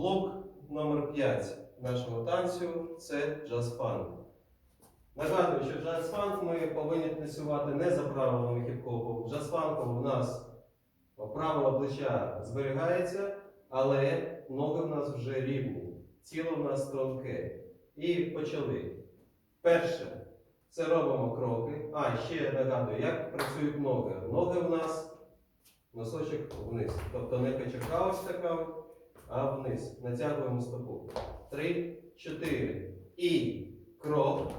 Блок номер 5 нашого танцю це джаз-фанк. Нагадую, що джаз-фанк ми повинні танцювати не за правилами хіп-хопу. Джаз-фанку у нас правило плеча зберігається, але ноги в нас вже рівні, тіло в нас тонке. І почали. Перше, це робимо кроки. А, ще нагадую, як працюють ноги. Ноги в нас носочок вниз. Тобто не качака ось така, а вниз. Натягуємо стопу. Три, чотири. І крок.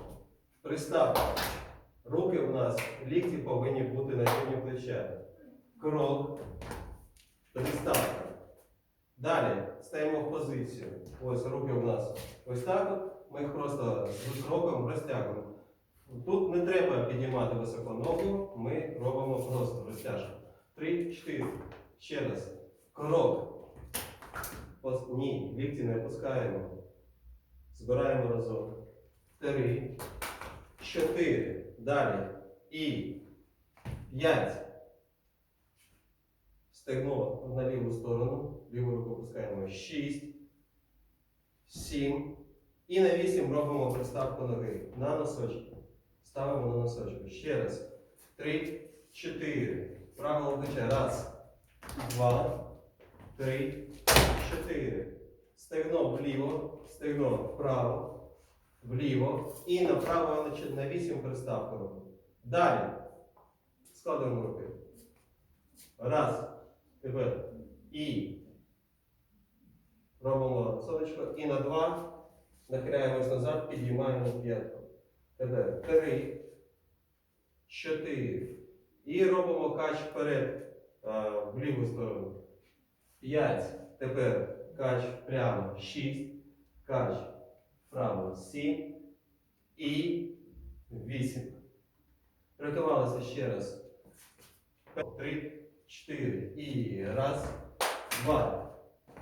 Приставка. Руки у нас, лікті повинні бути на рівні плеча. Крок. Приставка. Далі стаємо в позицію. Ось руки у нас ось так. Ми їх просто з кроком розтягуємо. Тут не треба піднімати високо ногу, ми робимо просто розтяжку. Три, чотири. Ще раз. Крок. Ні, лікті не опускаємо. Збираємо разом. Три. Чотири. Далі. І. П'ять. Стегно на ліву сторону. Ліву руку опускаємо. Шість. Сім. І на вісім робимо приставку ноги. На носочки. Ставимо на носочки. Ще раз. Три, чотири. Правило плеча. Раз, два, три, чотири. Стегно вліво, стегно вправо, вліво. І направо на вісім приставку робимо. Далі. Складуємо руки. Раз. Тепер. І. Робимо сонечко. І на два. Нахиляємось назад, підіймаємо п'ятку. Тепер три, чотири. І робимо кач вперед в ліву сторону. П'ять. Тепер кач прямо. Шість. Кач вправо. Сім. І вісім. Приготувалися ще раз. Три, чотири. І раз, два,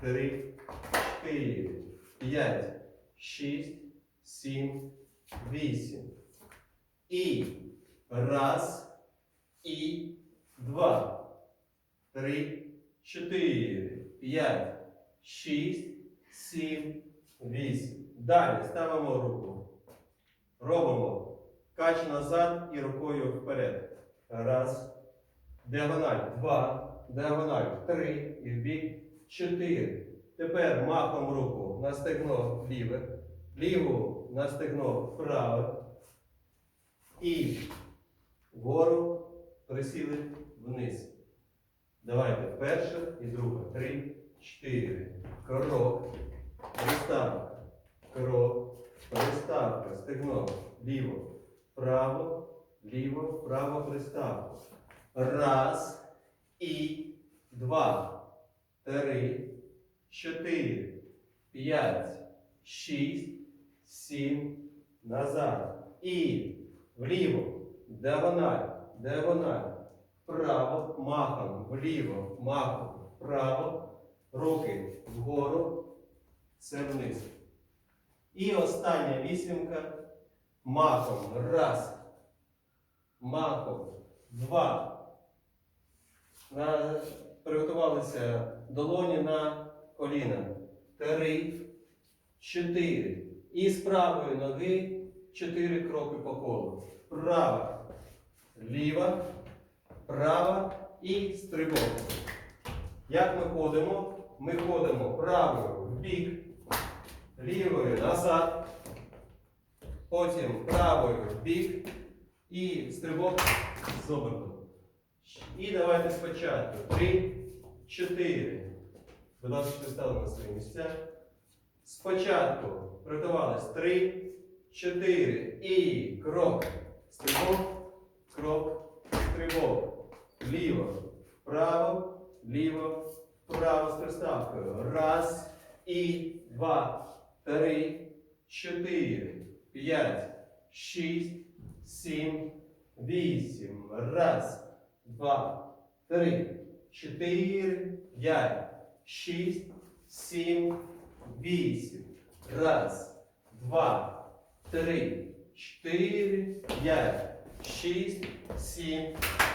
три, чотири, п'ять, шість, сім, вісім. І раз, і два, три, чотири, п'ять, шість, сім, вісім. Далі ставимо руку. Робимо кач назад і рукою вперед. Раз. Діагональ. Два. Діагональ. Три. І в бік. Чотири. Тепер махом руку на стегно ліве. Ліву на стегно вправе. І вгору присіли вниз. Давайте перше і друге. Три, чотири. Крок. Приставка. Крок. Приставка. Стегно. Ліво. Право. Ліво. Право. Приставка. Раз. І два. Три. Чотири. П'ять. Шість. Сім. Назад. І вліво. Диагональ. Диагональ. Вправо. Махом. Вліво. Махом. Вправо. Руки вгору. Це вниз. І остання вісімка. Махом. Раз. Махом. Два. На... Приготувалися долоні на коліна. Три. Чотири. І з правої ноги чотири кроки по колу. Права. Ліва. Права і стрибок. Як ми ходимо? Ми ходимо правою в бік, лівою назад, потім правою в бік і стрибок з обертом. І давайте спочатку. Три, чотири. Будь ласка, стали на свої місця. Спочатку приготувались. Три, чотири. І крок. Стрибок, крок, стрибок. Ліво, вправо, ліво, вправо з приставкою. Раз, і два, три, чотири, п'ять, шість, сім, вісім. Раз, два, три, чотири, п'ять, шість, сім, вісім. Раз, два, три, чотири, п'ять, шість, сім,